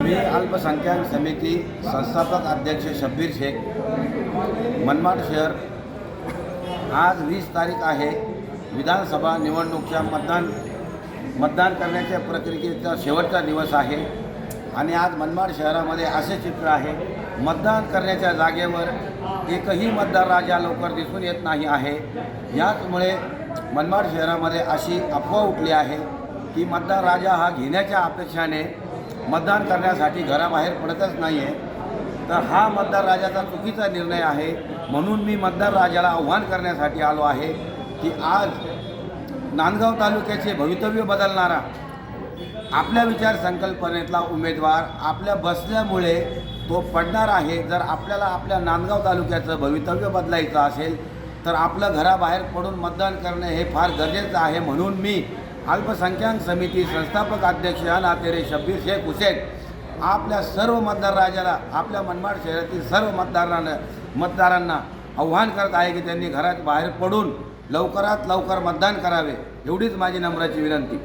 मी अल्पसंख्याक समिती संस्थापक अध्यक्ष शब्बीर शेख मनमाड शहर. आज वीस तारीख आहे. विधानसभा निवडणूकच्या मतदान मतदान करण्याच्या प्रक्रियेचा शेवटचा दिवस आहे. आणि आज मनमाड शहरामध्ये असे चित्र आहे. मतदान करण्याच्या जागेवर एकही मतदार राजा लवकर दिसून येत नाही आहे. याचमुळे मनमाड शहरामध्ये अशी अफवा उठली आहे की मतदार राजा हा घेण्याच्या अपेक्षाने मतदान करण्यासाठी घराबाहेर पडतच नाही आहे तर हा मतदार राजाचा चुकीचा निर्णय आहे. म्हणून मी मतदार राजाला आव्हान करण्यासाठी आलो आहे की आज नांदगाव तालुक्याचे भवितव्य बदलणारा आपल्या विचार संकल्पनेतला उमेदवार आपल्या बसल्यामुळे तो पडणार आहे. जर आपल्याला आपल्या नांदगाव तालुक्याचं भवितव्य बदलायचं असेल तर आपलं घराबाहेर पडून मतदान करणे हे फार गरजेचं आहे. म्हणून मी अल्पसंख्याक समिती संस्थापक अध्यक्ष या नातेरे शब्बीर शेख हुसेन. आपल्या सर्व मतदार राजाला आपल्या मनमाड शहरातील सर्व मतदारांना मतदारांना आव्हान करत आहे की त्यांनी घरात बाहेर पडून लवकरात लवकर मतदान करावे एवढीच माझी नम्राची विनंती.